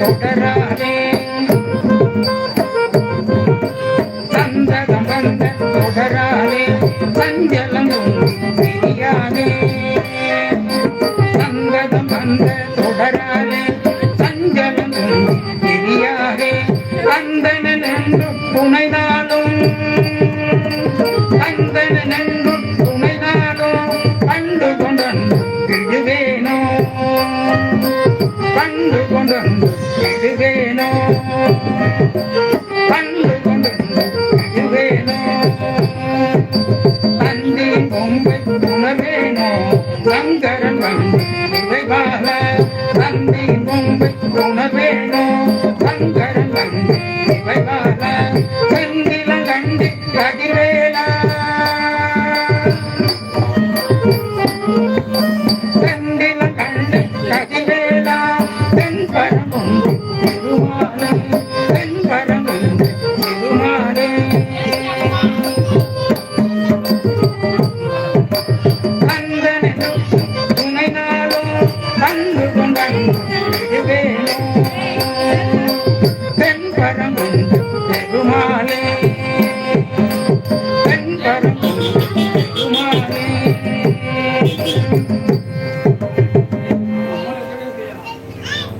தொடராதே சந்ததம் வந்த தொடராதே சஞ்சலம் தெரியாதே சந்ததம் வந்த தொடராதே சஞ்சலம் தெரியாதே கந்தனன் என்று துணைதாலும் கந்தனன் என்று துணைதாலும் கண்டு கொண்டன் விடுவேனோ கண்டு கொண்டன் வேணோ கண்டு கொண்டன் வேணோ தந்தி பொம்பை உணர்வேனோ சங்கரன் வந்து விரைவாக தந்தி பொம்பை உணர்வேனோ சங்கரன் வந்து விரைவாக செந்தில கண்டி கதிரே கண்டு கொண்டே வேணும்